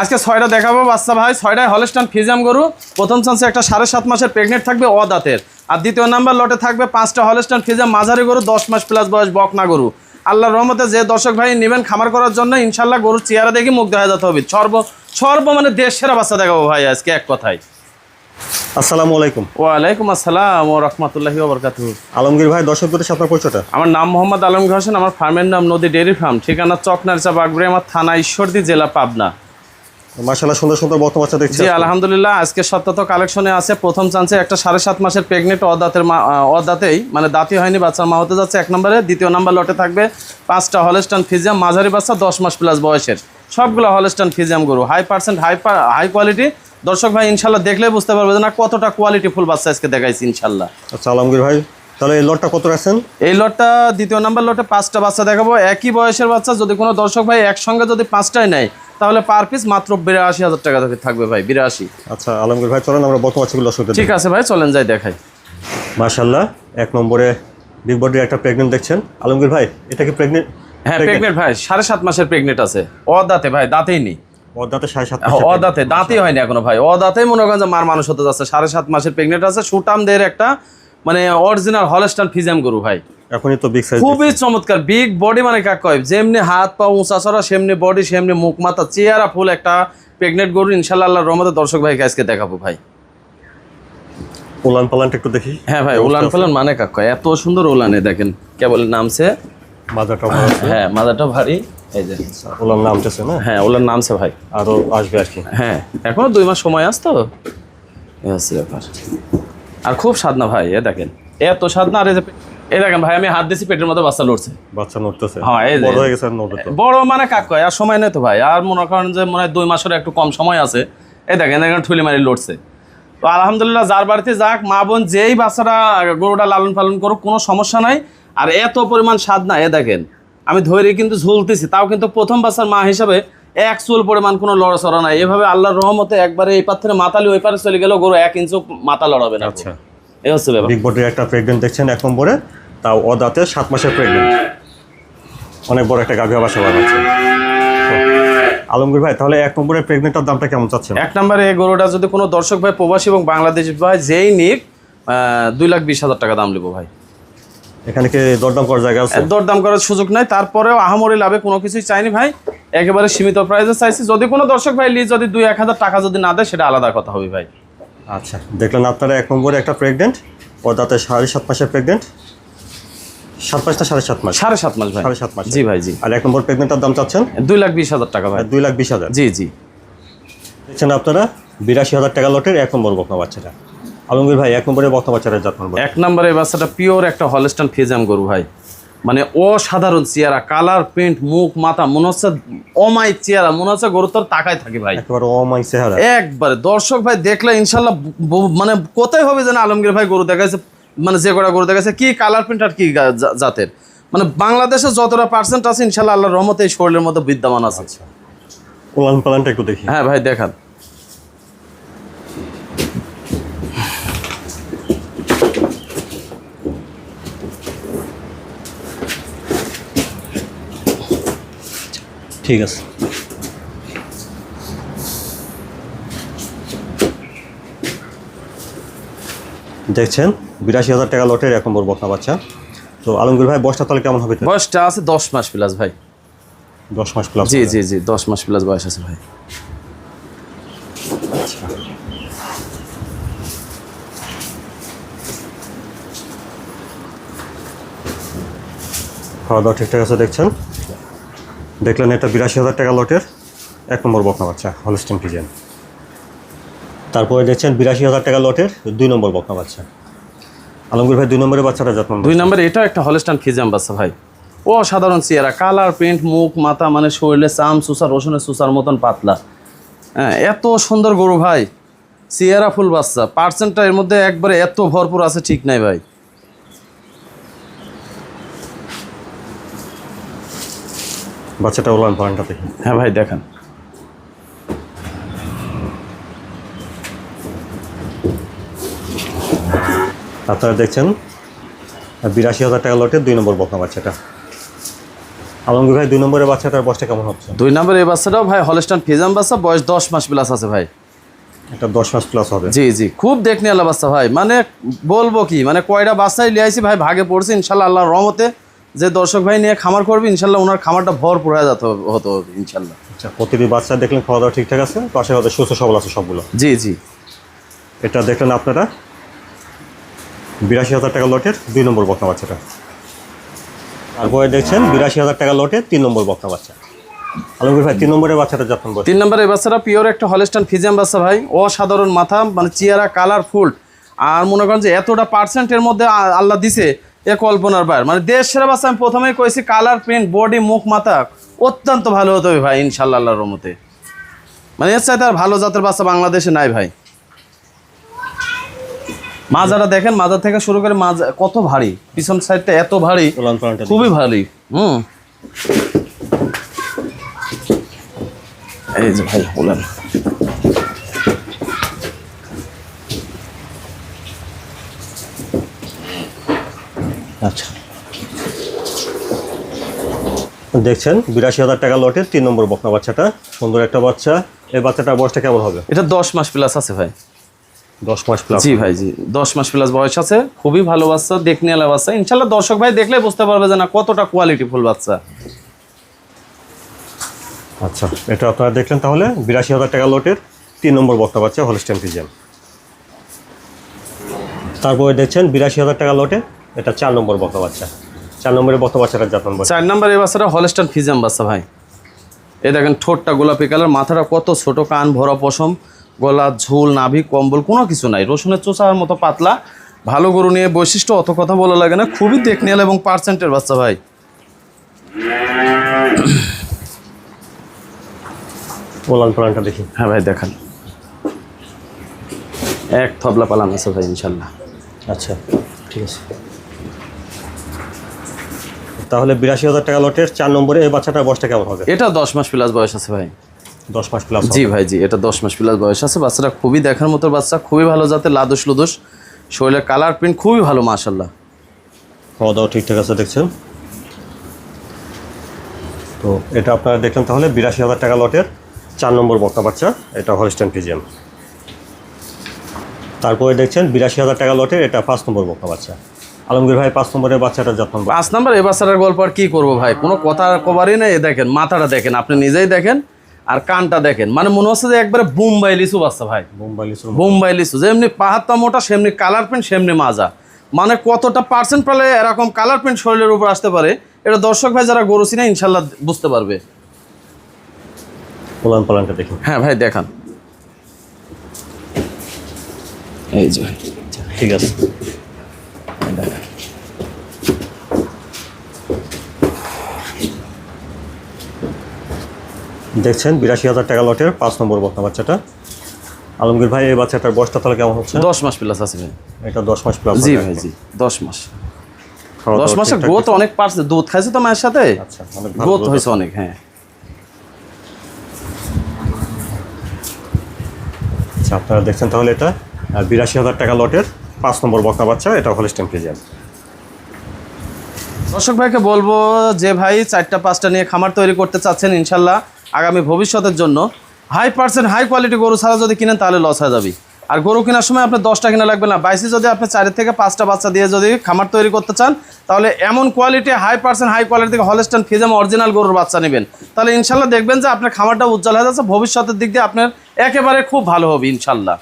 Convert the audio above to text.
আজকে ছয়টা দেখাবো বাচ্চা ভাই। ছয়টায় হলস্টান ফিজাম গরু। প্রথম চান্সে একটা সাড়ে সাত মাসের প্রেগনেন্ট থাকবে অ দাঁতের। আর দ্বিতীয় নাম্বার লটে থাকবে পাঁচটা হলস্টান ফিজাম মাঝারি গরু দশ মাস প্লাস বয়স বকনা গরু। আল্লাহর রহমতে যে দর্শক ভাই নেবেন খামার করার জন্য ইনশাল্লাহ গরুর চেহারা দেখে মুগ্ধ হয়ে যেতে হবে। সর্ব সর্ব মানে দেশ সেরা বাচ্চা দেখাবো ভাই আজকে এক কথায়। আসসালামু আলাইকুম। ওয়ালাইকুম আসসালাম ও রহমতুল্লাহি ওবরকাত আলমগীর ভাই দর্শকদের সাথে আপনার পরিচয়টা? আমার নাম মোহাম্মদ আলমগীর হোসেন আমার ফার্মের নাম নদী ডেয়ারি ফার্ম ঠিকানা চকনার চকনারচা বাগড়ি আমার থানা ঈশ্বরদী জেলা পাবনা। মাশাআল্লাহ সুন্দর সুন্দর বক্তব্য বাচ্চা দেখছি জি আলহামদুলিল্লাহ আজকে সত্যত কালেকশনে আছে। প্রথম চান্সে একটা সাড়ে সাত মাসের প্রেগনেন্ট অদাতের অদাতেই মানে হয়নি বাচ্চার মা হতে যাচ্ছে এক নম্বরে। দ্বিতীয় নাম্বার লটে থাকবে পাঁচটা হলস্টান ফিজিয়াম মাঝারি বাচ্চা দশ মাস প্লাস বয়সের। সবগুলো হলস্টান ফিজিয়াম গরু। High percent high high quality দর্শক ভাই ইনশাল্লাহ দেখলে বুঝতে পারবে যে না কতটা কোয়ালিটি ফুল বাচ্চা আজকে দেখাইছি ইনশাল্লাহ আচ্ছা আলমগীর ভাই তাহলে এই লটটা কত রাখছেন? এই লটটা দ্বিতীয় নাম্বার লটে পাঁচটা বাচ্চা দেখাবো। একই বয়সের বাচ্চা যদি কোনো দর্শক ভাই একসঙ্গে যদি পাঁচটাই নেয় তাহলে পার পিস মাত্র বিরাশি হাজার টাকা থেকে থাকবে ভাই বিরাশি। আচ্ছা আলমগীর ভাই চলেন আমরা বক্তব্য বাচ্চাগুলো দর্শকদের ঠিক আছে ভাই চলেন যাই দেখাই। মাশাআল্লাহ এক নম্বরে বিগ বডির একটা প্রেগনেন্ট দেখছেন। আলমগীর ভাই এটা কি প্রেগনেন্ট হ্যাঁ প্রেগনেন্ট ভাই সাড়ে সাত মাসের প্রেগনেন্ট আছে। ও দাঁতে ভাই দাঁতেই নেই। সাড়ে সাত দাঁতই হয়নি এখনও ভাই। মনে করেন যে মার মানুষ হতে যাচ্ছে সাড়ে সাত মাসের প্রেগনেন্ট আছে। সুটাম দের একটা মানে অরিজিনাল হলস্টান ফিজাম গরু ভাই। এখনই তো বিগ সাইজ খুবই চমৎকার বিগ বডি মানে কাক কয়? যেমনি হাত পা উঁচা চড়া সেমনি বডি সেমনি মুখ মাথা চেহারা ফুল একটা প্রেগনেন্ট গরু ইনশাল্লাহ আল্লাহ রহমতে দর্শক ভাইকে আজকে দেখাবো ভাই। উলান পালানটা একটু দেখি। হ্যাঁ ভাই উলান ফালান মানে কাক কয়? এত সুন্দর উলানে দেখেন কেবল নামছে। মাজাটা ভালো হ্যাঁ মাথাটা ভারী। এই যে। উলান নামতেছে না? হ্যাঁ উলান নামছে ভাই। আরও আসবে আর কি। হ্যাঁ এখনও দুই মাস সময় আসতো এই হচ্ছে ব্যাপার। আর খুব স্বাদ না ভাই এ দেখেন। এত স্বাদ না আর এই যে এই দেখেন ভাই আমি হাত দিছি পেটের মধ্যে বাচ্চা লড়ছে। বাচ্চা নড়তেছে হ্যাঁ, এই বড় হয়ে গেছে বড় মানে কাক কয়? আর সময় নেই তো ভাই। আর মনে করেন যে মনে হয় দুই মাসের একটু কম সময় আছে। এই দেখেন এখানে ঠুলি মারি লড়ছে। তো আলহামদুলিল্লাহ যার বাড়িতে যাক মা বোন যেই বাচ্চাটা গরুটা লালন পালন করুক কোনো সমস্যা নাই। আর এত পরিমাণ স্বাদ না এ দেখেন। আমি ধরে কিন্তু ঝুলতেছি তাও কিন্তু প্রথম বাচ্চার মা হিসাবে এক চুল পরিমাণ কোনো লড়াচড়া নাই। এভাবে আল্লাহর রহমতে একবারে এই পাত্রে মাতালি ওই পারে চলে গেলেও গরু এক ইঞ্চও মাথা লড়াবে না আচ্ছা। এই হচ্ছে ব্যাপার। বিগ বডির একটা প্রেগনেন্ট দেখছেন এক নম্বরে। তাও ও দাঁতে সাত মাসের প্রেগনেন্ট অনেক বড় একটা গাভী আবাসা বানাচ্ছে। আলমগীর ভাই তাহলে এক নম্বরের প্রেগনেন্টটার দামটা কেমন চাচ্ছেন? এক নম্বরে এই গরুটা যদি কোনো দর্শক ভাই প্রবাসী এবং বাংলাদেশি ভাই যেই নিক দুই লাখ বিশ হাজার টাকা দাম নেব ভাই। এখানে কি দরদাম করার জায়গা আছে? দরদাম করার সুযোগ নাই। তারপরেও আহামরি লাভে কোনো কিছুই চাইনি ভাই। একেবারে সীমিত প্রাইসে চাইছি। যদি কোনো দর্শক ভাই লিজ যদি দুই এক হাজার টাকা যদি না দেয় সেটা আলাদা কথা হবে ভাই। আচ্ছা দেখলেন আপনারা এক নম্বরে একটা প্রেগনেন্ট ও দাঁতে সাড়ে সাত মাসের প্রেগনেন্ট সাত মাস না সাড়ে সাত মাস। সাড়ে সাত মাস ভাই। সাড়ে সাত মাস। জি ভাই জি। আর এক নম্বর প্রেগনেন্টটার দাম চাচ্ছেন? দুই লাখ বিশ হাজার টাকা ভাই। দুই লাখ বিশ হাজার। জি জি। দেখছেন আপনারা? বিরাশি হাজার টাকা লটের এক নম্বর বকনা বাচ্চাটা। আলমগীর ভাই এক নম্বরে বকনা বাচ্চাটা জাত এক নম্বরে এই বাচ্চাটা পিওর একটা হলস্টান ফিজাম গরু ভাই। মানে অসাধারণ চেহারা কালার প্রিন্ট মুখ মাথা মনে হচ্ছে অমাই চেহারা মনে হচ্ছে গরু তোর তাকায় থাকে ভাই। একেবারে অমাই চেহারা। একবারে। দর্শক ভাই দেখলে ইনশাল্লাহ মানে কোথায় হবে যেন আলমগীর ভাই গরু দেখাইছে মানে যে কটা গরু দেখাইছে কি কালার প্রিন্ট আর কি জাতের? মানে বাংলাদেশে যতটা পার্সেন্ট আছে ইনশাল্লাহ আল্লাহর রহমতে এই শরীরের মধ্যে বিদ্যমান আছে। উলান পালানটা একটু দেখি। হ্যাঁ ভাই দেখান। ঠিক আছে। দেখছেন? বিরাশি হাজার টাকা লটের এক নম্বর বকনা বাচ্চা। তো আলমগীর ভাই বয়সটা তাহলে কেমন হবে বয়সটা আছে দশ মাস প্লাস ভাই। দশ মাস প্লাস জি জি জি দশ মাস প্লাস বয়স আছে ভাই। খাওয়া দাওয়া ঠিকঠাক আছে দেখছেন? দেখলেন এটা বিরাশি হাজার টাকা লটের এক নম্বর বকনা বাচ্চা হলস্টিন ফিজেন তারপরে দেখছেন বিরাশি হাজার টাকা লটের দুই নম্বর বকনা বাচ্চা। আলমগীর ভাই দুই নম্বরের বাচ্চাটা যত্ন দুই নম্বরে এটাও একটা হলস্টান খিজাম বাচ্চা ভাই। ও সাধারণ চেহারা কালার প্রিন্ট মুখ মাথা মানে শরীরে চাম সুসার রসুনের সুসার মতন পাতলা। হ্যাঁ এত সুন্দর গরু ভাই। চেহারা ফুল বাচ্চা। পার্সেন্টটা এর মধ্যে একবারে এত ভরপুর আছে ঠিক নাই ভাই। বাচ্চাটা ওলান পালানটা দেখি হ্যাঁ ভাই দেখান। আপনারা দেখছেন বিরাশি হাজার টাকা লটে দুই নম্বর বকনা বাচ্চাটা। আলমগীর ভাই দুই নম্বরের বাচ্চাটার বয়সটা কেমন হচ্ছে? দুই নম্বর এই বাচ্চাটাও ভাই হলস্টান ফিজাম বাচ্চা বয়স দশ মাস প্লাস আছে ভাই। এটা দশ মাস প্লাস হবে। জি জি খুব দেখনি আল্লাহ বাচ্চা ভাই। মানে বলব কি মানে কয়টা বাচ্চাই লিয়ে আইছি ভাই ভাগে পড়ছে ইনশাল্লাহ আল্লাহর রহমতে। যে দর্শক ভাই নিয়ে খামার করবে ইনশাল্লাহ ওনার খামারটা ভরপুর হয়ে যেতে হতে ইনশাল্লাহ। আচ্ছা প্রতিটি বাচ্চা দেখলেন খাওয়া দাওয়া ঠিকঠাক আছে? পাশে সুস্থ সবল আছে সবগুলো। জি জি। এটা দেখলেন আপনারা? বিরাশি হাজার টাকা লটের দুই নম্বর বকনা বাচ্চাটা। তারপরে দেখছেন বিরাশি হাজার টাকা লটের তিন নম্বর বকনা বাচ্চা। ভাই, তিন নম্বরের বাচ্চাটা যত্ন তিন নম্বর বাচ্চাটা পিওর একটা হলস্টান ফিজিয়াম বাচ্চা ভাই। অসাধারণ মাথা মানে চেহারা কালারফুল আর মনে করেন যে এতটা পার্সেন্টের মধ্যে আল্লাহ দিছে এ কল্পনার বাইর মানে দেশ সেরা বাচ্চা, আমি প্রথমেই কয়েছি কালার প্রিন্ট বডি মুখ, মাথা অত্যন্ত ভালো হতে হবে ভাই ইনশাল্লাহ আল্লাহর রহমতে। মানে এর চাইতে আর ভালো জাতের বাচ্চা বাংলাদেশে নাই ভাই। মাজাটা দেখেন মাজা থেকে শুরু করে মাজা কত ভারী। পিছন সাইডটা এত ভারী খুবই ভারী হুম। এই যে ভাই বলেন আচ্ছা। দেখছেন বিরাশি হাজার টাকা লটের তিন নম্বর বকনা বাচ্চাটা সুন্দর একটা বাচ্চা। এই বাচ্চাটার বয়সটা কেমন হবে? এটা দশ মাস প্লাস আছে ভাই। দশ মাস প্লাস জি ভাই জি। দশ মাস প্লাস বয়স আছে খুবই ভালো বাচ্চা দেখনে এলা বাচ্চা। ইনশাল্লাহ দর্শক ভাই দেখলে বুঝতে পারবে যে না কতটা কোয়ালিটি ফুল বাচ্চা। আচ্ছা এটা আপনারা দেখলেন তাহলে বিরাশি হাজার টাকা লটের তিন নম্বর বক্তা বাচ্চা হলস্টেন ফিজিয়ান তারপরে দেখছেন বিরাশি হাজার টাকা লটে এটা চার নম্বর বক্তা বাচ্চা। চার নম্বরের বক্তা বাচ্চাটা চার এই বাচ্চাটা হলস্টান বাচ্চা ভাই। এই দেখেন ঠোঁটটা গোলাপি কালার মাথাটা কত ছোট কান ভরা পশম। গলা ঝোল নাভি কম্বল কোনো কিছু নাই। রসুনের চোষার মতো পাতলা। ভালো গরু নিয়ে বৈশিষ্ট্য অত কথা বলা লাগে না। খুবই দেখনিয়াল এবং পার্সেন্টের বাচ্চা ভাই। পালানটা দেখি। হ্যাঁ ভাই দেখান। এক থবলা পালান আছে ভাই ইনশাল্লাহ আচ্ছা ঠিক আছে। তাহলে বিরাশি হাজার টাকা লটের চার নম্বরে এই বাচ্চাটার বয়সটা কেমন হবে? এটা দশ মাস প্লাস বয়স আছে ভাই। দশ মাস প্লাস জি ভাই জি এটা দশ মাস প্লাস বয়স আছে। বাচ্চাটা খুবই দেখার মতো বাচ্চা খুবই ভালো জাতের লাদুস লুদুস। শরীরের কালার প্রিন্ট খুবই ভালো মাশাল্লাহ খাওয়া দাওয়া ঠিকঠাক আছে দেখছেন? তো এটা আপনারা দেখলেন তাহলে বিরাশি হাজার টাকা লটের চার নম্বর বক্তা বাচ্চা এটা হলস্টেন ফিজিয়ান তারপরে দেখছেন বিরাশি হাজার টাকা লটের এটা পাঁচ নম্বর বক্তা বাচ্চা। আলমগীর ভাই পাঁচ নম্বরের বাচ্চাটা যত্ন। পাঁচ নম্বর এই বাচ্চাটার গল্প আর কি করব ভাই? কোনো কথা কবারই নেই। এ দেখেন মাথাটা দেখেন আপনি নিজেই দেখেন। আর কানটা দেখেন। মানে মনে হচ্ছে যে একবারে বোম্বাই লিচু বাচ্চা ভাই। বোম্বাই লিচুর বোম্বাই লিচু। যেমনি পাহাড়টা মোটা সেমনি কালার প্রিন্ট সেমনি মাজা। মানে কতটা পার্সেন্ট পেলে এরকম কালার প্রিন্ট শরীরের উপর আসতে পারে এটা দর্শক ভাই যারা গরু চিনে ইনশাল্লাহ বুঝতে পারবে। ওলান পালানটা দেখি। হ্যাঁ ভাই দেখান। এই যে ঠিক আছে। দেখছেন বিরাশি হাজার টাকা লটের পাঁচ নম্বর বক্তা বাচ্চাটা। আলমগীর ভাই এই বাচ্চাটার বয়সটা তাহলে কেমন হচ্ছে? দশ মাস প্লাস আছে ভাই। এটা দশ মাস প্লাস জি ভাই জি দশ মাস। দশ মাসের গ্রোথ অনেক পারছে দুধ খাইছে তো মায়ের সাথে? আচ্ছা অনেক গ্রোথ হয়েছে অনেক হ্যাঁ। আচ্ছা আপনারা দেখছেন তাহলে এটা বিরাশি হাজার টাকা লটের পাঁচ নম্বর বক্তা বাচ্চা এটা হলস্টেন ফিজিয়ান দর্শক ভাইকে বলব যে ভাই চারটা পাঁচটা নিয়ে খামার তৈরি করতে চাচ্ছেন ইনশাল্লাহ। আগামী ভবিষ্যতের জন্য হাই পার্সেন্ট হাই কোয়ালিটি গরু ছাড়া যদি কিনেন তাহলে লস হয়ে যাবে। আর গরু কেনার সময় আপনার দশটা কিনা লাগবে না। বাইশে যদি আপনি চারের থেকে পাঁচটা বাচ্চা দিয়ে যদি খামার তৈরি করতে চান, তাহলে এমন quality high percent high quality থেকে হলস্টান ফিজাম অরিজিনাল গরুর বাচ্চা নেবেন। তাহলে ইনশাল্লাহ দেখবেন যে আপনার খামারটা উজ্জ্বল হয়ে যাচ্ছে। ভবিষ্যতের দিক দিয়ে আপনার একেবারে খুব ভালো হবে ইনশাল্লাহ।